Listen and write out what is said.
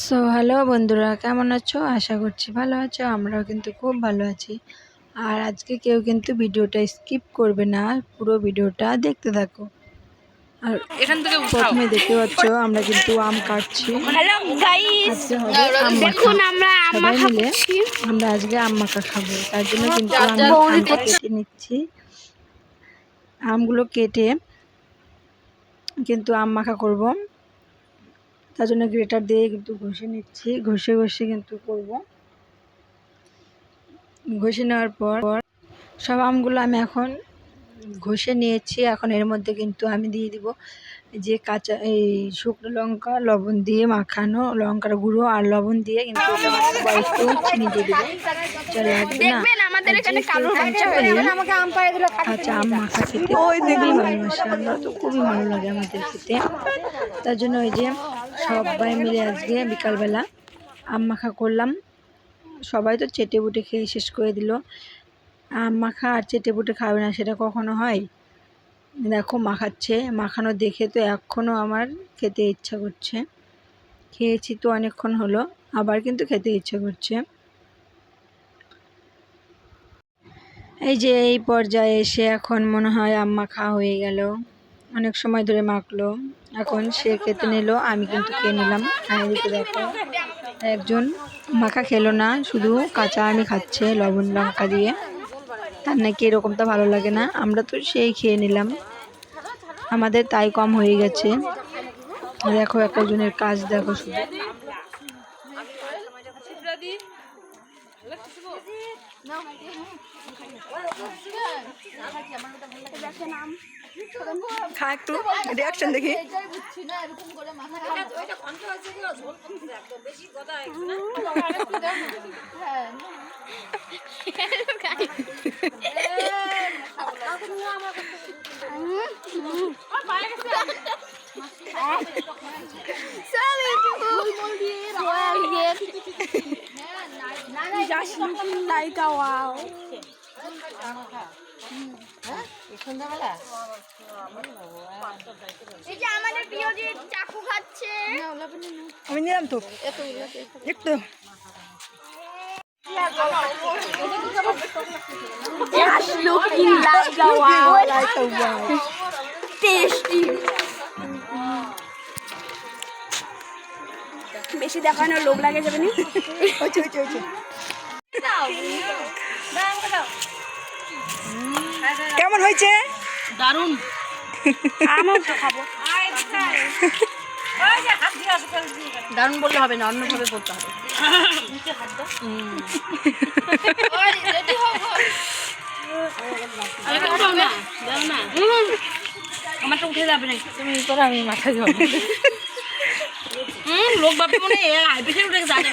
So hello বন্ধুরা কেমন আছো? আশা করছি ভালো আছো আমরাও কিন্তু খুব ভালো আছি। আর আজকে কেউ কিন্তু ভিডিওটা স্কিপ করবে না পুরো ভিডিওটা দেখতে থাকো। আর এখান থেকে প্রথমে দেখতে পাচ্ছ আমরা কিন্তু আম কাটছি। দেখুন আমরা সবাই মিলে আমরা আজকে আম মাখা খাব। তার জন্য কিন্তু কেটে নিচ্ছি। আমগুলো কেটে কিন্তু আম মাখা করব। তার জন্য গ্রেটার দিয়ে কিন্তু ঘষে নিচ্ছি। ঘষে ঘষে কিন্তু করব। ঘষে নেওয়ার পর সব আমগুলো আমি এখন ঘষে নিয়েছি। এখন এর মধ্যে কিন্তু আমি দিয়ে দিব যে কাঁচা এই শুকনো লঙ্কা লবণ দিয়ে মাখানো লঙ্কার গুঁড়ো আর লবণ দিয়ে কিন্তু একটু চিনি দিয়ে দেবো। চলে আসবে না? দেখবেন আমাদের এখানে কালো রঙ আমাকে আম আচ্ছা আম মাখা খেতে খুবই ভালোবাসি আমরা তো খুবই ভালো লাগে আমাদের খেতে। তার জন্য ওই যে সবাই মিলে আজকে বিকালবেলা আম মাখা করলাম। সবাই তো চেটে বুটে খেয়ে শেষ করে দিল। আম মাখা আর চেটে বুটে খাবে না, সেটা কখনো হয়? দেখো, মাখাচ্ছে। মাখানো দেখে তো এখনও আমার খেতে ইচ্ছা করছে। খেয়েছি তো অনেকক্ষণ হলো, আবার কিন্তু খেতে ইচ্ছে করছে। এই যে এই পর্যায়ে এসে এখন মনে হয় আম্মা খাওয়া হয়ে গেল। অনেক সময় ধরে মাখলো। এখন সে খেতে নিল, আমি কিন্তু খেয়ে নিলাম। দেখো, একজন মাখা খেলো না, শুধু কাঁচা আমি খাচ্ছে, লবণ লঙ্কা দিয়ে। তার নাকি এরকমটা ভালো লাগে না। আমরা তো সেই খেয়ে নিলাম। আমাদের তাই কম হয়ে গেছে। দেখো এক একজনের কাজ দেখো শুধু। খা একটু রিয়াকশন দেখি। লাইকা ওয়াও এই যে আমাদের প্রিয় যে আমি নিলাম তো। একটু looking like a wow tasty. বেশি দেখানো লোভ লাগে যাবে না? কেমন হয়েছে? দারুণ। আমিও তো খাব। দারুণ বললে হবে না অন্যভাবে বলতে হবে। আমারটা উঠে যাবে না তুমি করে আমি যাব। হুম লোক ভাববে মনে হয় উঠে যাবে